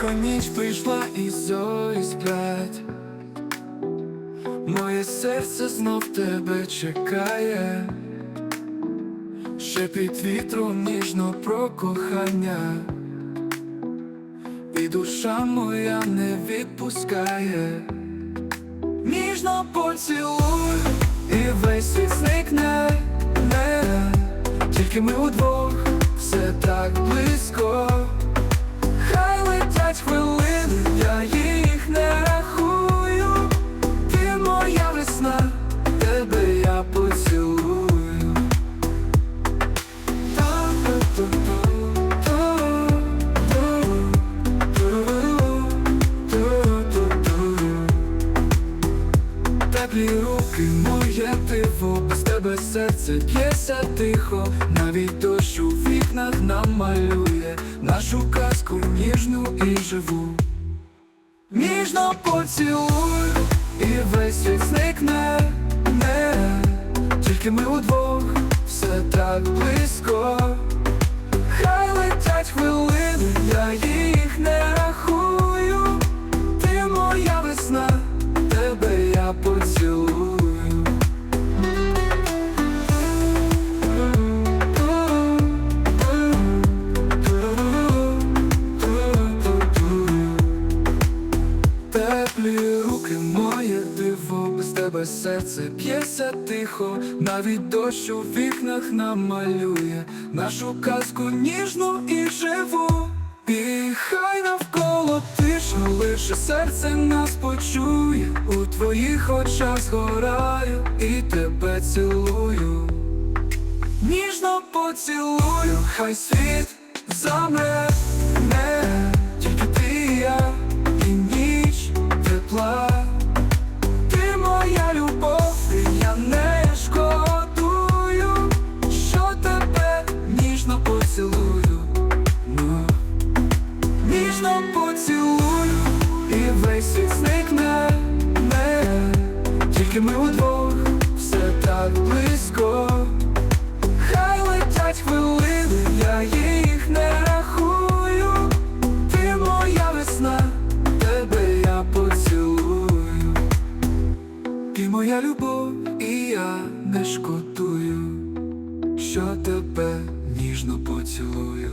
Тихо ніч прийшла і зорі сплять. Моє серце знов тебе чекає, Шепіт вітру ніжно про кохання, і душа моя не відпускає, ніжно поцілуй, і весь світ зникне, не, тільки ми удвох, все так близько. Руки, моє диво, без тебе серце б'ється тихо, навіть дощ у вікнах намалює нашу казку ніжну і живу. Ніжно поцілуй, і весь світ зникне, не тільки ми удвох, все так близько. Тебе серце п'ється тихо, навіть дощ у вікнах намалює нашу казку ніжну і живу. І хай навколо тиша, лише серце нас почує, у твоїх очах згораю і тебе цілую. Ніжно поцілую, хай світ замре, весь світ зникне, не тільки ми удвох, все так близько. Хай летять хвилини, я їх не рахую. Ти моя весна, тебе я поцілую. Ти моя любов, і я не шкодую, що тебе ніжно поцілую.